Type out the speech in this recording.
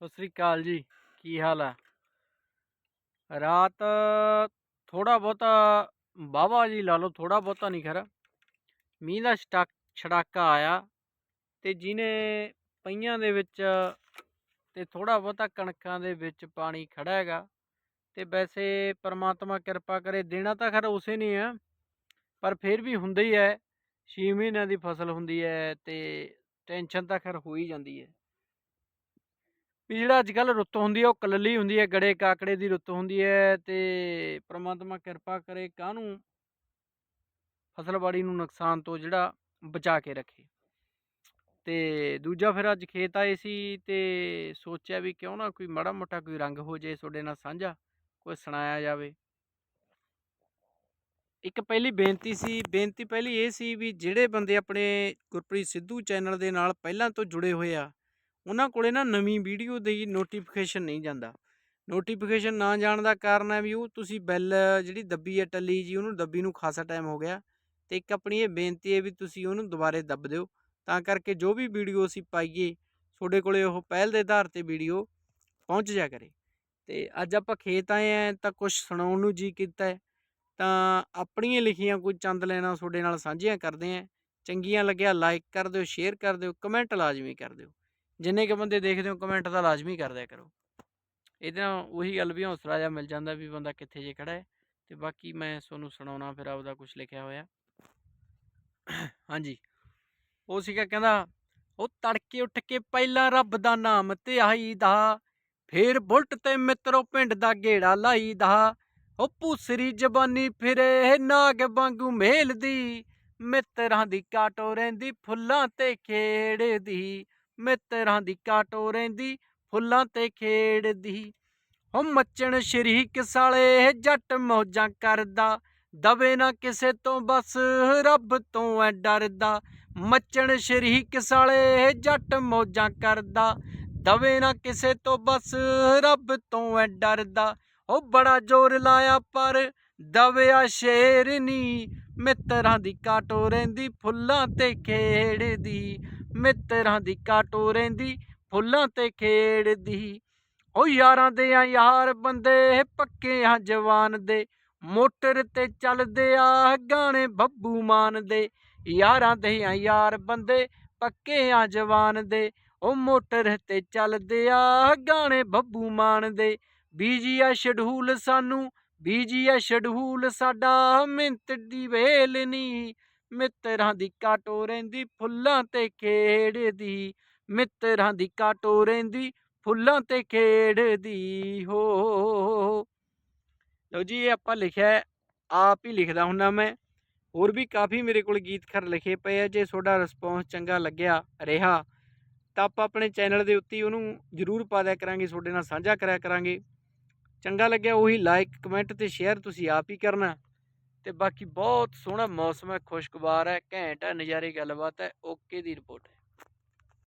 ਸਤਿ ਸ੍ਰੀ ਅਕਾਲ ਜੀ, ਕੀ ਹਾਲ ਆ ਰਾਤ ਥੋੜਾ ਬਹੁਤਾ, ਵਾਹਵਾ ਜੀ ਲਾ ਲਓ ਥੋੜਾ ਬਹੁਤਾ ਨਹੀਂ ਖਰਾ। ਮੀਂਹ ਦਾ ਛਟਾ ਛੜਾਕਾ ਆਇਆ ਤੇ ਜਿਹਨੇ ਪਈਆਂ ਦੇ ਵਿੱਚ ਤੇ ਥੋੜਾ ਬਹੁਤਾ ਕਣਕਾਂ ਦੇ ਵਿੱਚ ਪਾਣੀ ਖੜਾ ਹੈਗਾ ਤੇ ਵੈਸੇ ਪਰਮਾਤਮਾ ਕਿਰਪਾ ਕਰੇ, ਦੇਣਾ ਤਾਂ ਖਰ ਉਸੇ ਨਹੀਂ ਆ, ਪਰ ਫਿਰ ਵੀ ਹੁੰਦਾ ਹੀ ਹੈ 6 ਮਹੀਨਿਆਂ ਦੀ ਫਸਲ ਹੁੰਦੀ ਹੈ ਤੇ ਟੈਨਸ਼ਨ ਤਾਂ ਖਰ ਹੋ ਹੀ ਜਾਂਦੀ ਹੈ। ਵੀ ਜਿਹੜਾ ਅੱਜ ਕੱਲ ਰੁੱਤ ਹੁੰਦੀ ਹੈ, ਉਹ ਕਲਲੀ ਹੁੰਦੀ ਹੈ, ਗੜੇ ਕਾਕੜੇ ਦੀ ਰੁੱਤ ਹੁੰਦੀ ਹੈ ਤੇ ਪ੍ਰਮਾਤਮਾ ਕਿਰਪਾ ਕਰੇ ਕਾਹਨੂੰ? ਫਸਲਬਾੜੀ ਨੂੰ ਨੁਕਸਾਨ ਤੋਂ ਜਿਹੜਾ ਬਚਾ ਕੇ ਰੱਖੇ। ਤੇ ਦੂਜਾ ਫਿਰ ਅੱਜ ਖੇਤ ਆਏ ਸੀ ਤੇ ਸੋਚਿਆ ਵੀ ਕਿਉਂ ਨਾ ਕੋਈ ਮਾੜਾ ਮੋਟਾ ਕੋਈ ਰੰਗ ਹੋ ਜੇ ਤੁਹਾਡੇ ਨਾਲ ਸਾਂਝਾ ਕੋਈ ਸੁਣਾਇਆ ਜਾਵੇ। ਇੱਕ ਪਹਿਲੀ ਬੇਨਤੀ ਸੀ, ਬੇਨਤੀ ਪਹਿਲੀ ਇਹ ਸੀ ਵੀ ਜਿਹੜੇ ਬੰਦੇ ਆਪਣੇ ਗੁਰਪ੍ਰੀਤ ਸਿੱਧੂ ਚੈਨਲ ਦੇ ਨਾਲ ਪਹਿਲਾਂ ਤੋਂ ਜੁੜੇ ਹੋਏ ਆ ਉਹਨਾਂ ਕੋਲੇ ਨਾ ਨਵੀਂ ਵੀਡੀਓ ਦੀ ਨੋਟੀਫਿਕੇਸ਼ਨ ਨਹੀਂ ਜਾਂਦਾ। ਨੋਟੀਫਿਕੇਸ਼ਨ ਨਾ ਜਾਣ ਦਾ ਕਾਰਨ ਹੈ ਵੀ ਉਹ ਤੁਸੀਂ ਬੈਲ ਜਿਹੜੀ ਦੱਬੀ ਹੈ ਟੱਲੀ ਜੀ ਉਹਨੂੰ ਦੱਬੀ ਨੂੰ ਖਾਸਾ ਟਾਈਮ ਹੋ ਗਿਆ। ਤੇ ਇੱਕ ਆਪਣੀ ਇਹ ਬੇਨਤੀ ਹੈ ਵੀ ਤੁਸੀਂ ਉਹਨੂੰ ਦੁਬਾਰੇ ਦੱਬ ਦਿਓ। ਤਾਂ ਕਰਕੇ ਜੋ ਵੀ ਵੀਡੀਓ ਅਸੀਂ ਪਾਈਏ, ਤੁਹਾਡੇ ਕੋਲੇ ਉਹ ਪਹਿਲ ਦੇ ਆਧਾਰ ਤੇ ਵੀਡੀਓ ਪਹੁੰਚ ਜਾ ਕਰੇ। ਤੇ ਅੱਜ ਆਪਾਂ ਖੇਤ ਆਏ ਆ ਤਾਂ ਕੁਝ ਸੁਣਾਉਣ ਨੂੰ ਜੀ ਕੀਤਾ ਤਾਂ ਆਪਣੀਆਂ ਲਿਖੀਆਂ ਕੋਈ ਚੰਦ ਲੈਣਾ ਤੁਹਾਡੇ ਨਾਲ ਸਾਂਝੀਆਂ ਕਰਦੇ ਆ ਚੰਗੀਆਂ ਲੱਗਿਆ ਲਾਈਕ ਕਰ ਦਿਓ ਸ਼ੇਅਰ ਕਰ ਦਿਓ ਕਮੈਂਟ ਲਾਜ਼ਮੀ ਕਰ ਦਿਓ। ਜਿੰਨੇ ਕ ਬੰਦੇ ਦੇਖਦੇ ਹੋ ਕਮੈਂਟ ਤਾਂ ਲਾਜ਼ਮੀ ਕਰ ਦਿਆ ਕਰੋ। ਇਹਦੇ ਨਾਲ ਉਹੀ ਗੱਲ ਵੀ ਹੌਸਲਾ ਜਿਹਾ ਮਿਲ ਜਾਂਦਾ ਵੀ ਬੰਦਾ ਕਿੱਥੇ ਜੇ ਖੜਾ ਹੈ ਤੇ ਬਾਕੀ ਮੈਂ ਤੁਹਾਨੂੰ ਸੁਣਾਉਣਾ ਫਿਰ ਆਪਦਾ ਕੁਝ ਲਿਖਿਆ ਹੋਇਆ। ਹਾਂਜੀ, ਉਹ ਸੀਗਾ ਕਹਿੰਦਾ, ਉਹ ਤੜਕੇ ਉੱਠ ਕੇ ਪਹਿਲਾਂ ਰੱਬ ਦਾ ਨਾਮ ਧਿਆਈਦਾ ਫੇਰ ਬੁਲਟ ਤੇ ਮਿੱਤਰੋ ਪਿੰਡ ਦਾ ਗੇੜਾ ਲਾਈ ਦਾ ਉਹ ਪੂਸਰੀ ਜ਼ਬਾਨੀ ਫਿਰੇ ਨਾਗ ਵਾਂਗੂ ਮੇਲਦੀ, ਮਿੱਤਰਾਂ ਦੀ ਕਾਟੋ ਰਹਿੰਦੀ, ਫੁੱਲਾਂ ਤੇ ਖੇੜਦੀ ਮਿੱਤਰਾਂ ਦੀ ਕਾਟੋ ਰਹਿੰਦੀ, ਫੁੱਲਾਂ ਤੇ ਖੇੜਦੀ ਹੋ ਮੱਚਣ ਸ਼ਰੀਕ ਸਾਲੇ ਜੱਟ ਮੌਜਾਂ ਕਰਦਾ। ਦਵੇ ਨਾ ਕਿਸੇ ਤੋਂ ਬਸ, ਰੱਬ ਤੋਂ ਐ ਡਰਦਾ। ਮੱਚਣ ਸ਼ਰੀਕ ਸਾਲੇ ਜੱਟ ਮੌਜਾਂ ਕਰਦਾ। ਦਵੇ ਨਾ ਕਿਸੇ ਤੋਂ ਬਸ, ਰੱਬ ਤੋਂ ਐ ਡਰਦਾ। ਉਹ ਬੜਾ ਜ਼ੋਰ ਲਾਇਆ, ਪਰ ਦਵਿਆ ਸ਼ੇਰ ਨੀ। ਮਿੱਤਰਾਂ ਦੀ ਕਾਟੋ ਰਹਿੰਦੀ, ਫੁੱਲਾਂ ਤੇ ਖੇੜਦੀ ਮਿੱਤਰਾਂ ਦੀ ਕਾਟੋ ਰਹਿੰਦੀ, ਫੁੱਲਾਂ ਤੇ ਖੇੜਦੀ ਉਹ ਯਾਰਾਂ ਦੇ ਆ ਯਾਰ ਬੰਦੇ ਪੱਕੇ ਆ ਜਵਾਨ ਦੇ। ਮੋਟਰ ਤੇ ਚੱਲਦੇ ਆ, ਗਾਣੇ ਬੱਬੂ ਮਾਨ ਦੇ। ਯਾਰਾਂ ਦੇ ਆ ਯਾਰ ਬੰਦੇ, ਪੱਕੇ ਆ ਜਵਾਨ ਦੇ। ਉਹ ਮੋਟਰ ਤੇ ਚੱਲਦੇ ਆ, ਗਾਣੇ ਬੱਬੂ ਮਾਨ ਦੇ। ਬੀਜੀ ਆ ਸ਼ਡੂਲ ਸਾਨੂੰ, ਬੀਜੀ ਆ ਸ਼ਡੂਲ ਸਾਡਾ, ਮਿੰਤ ਦੀ ਵੇਲ ਨਹੀਂ ਮਿੱਤਰਾਂ ਦੀ ਕਾਟੋ ਰਹਿੰਦੀ, ਫੁੱਲਾਂ ਤੇ ਖੇੜਦੀ ਮਿੱਤਰਾਂ ਦੀ ਕਾਟੋ ਰਹਿੰਦੀ, ਫੁੱਲਾਂ ਤੇ ਖੇੜਦੀ ਹੋ, ਲਓ ਜੀ, ਇਹ ਆਪਾਂ ਲਿਖਿਆ ਆਪ ਹੀ ਲਿਖਦਾ ਹੁੰਦਾ ਮੈਂ, ਹੋਰ ਵੀ ਕਾਫੀ ਮੇਰੇ ਕੋਲ ਗੀਤ ਖਰ ਲਿਖੇ ਪਏ ਆ, ਜੇ ਤੁਹਾਡਾ ਰਿਸਪੌਂਸ ਚੰਗਾ ਲੱਗਿਆ, ਰਿਹਾ, ਤਾਂ ਆਪਾਂ ਆਪਣੇ ਚੈਨਲ ਦੇ ਉੱਤੇ ਉਹਨੂੰ ਜ਼ਰੂਰ ਪਾ ਦਿਆ ਕਰਾਂਗੇ, ਤੁਹਾਡੇ ਨਾਲ ਸਾਂਝਾ ਕਰਿਆ ਕਰਾਂਗੇ, ਚੰਗਾ ਲੱਗਿਆ, ਉਹੀ ਲਾਈਕ ਕਮੈਂਟ ਤੇ ਸ਼ੇਅਰ ਤੁਸੀਂ ਆਪ ਹੀ ਕਰਨਾ। ਤੇ ਬਾਕੀ ਬਹੁਤ ਸੋਹਣਾ ਮੌਸਮ ਹੈ, ਖੁਸ਼ਗਵਾਰ ਹੈ, ਘੈਂਟ ਹੈ, ਨਜ਼ਾਰੇ ਗੱਲਬਾਤ ਹੈ, ਓਕੇ ਦੀ ਰਿਪੋਰਟ। ਹੈ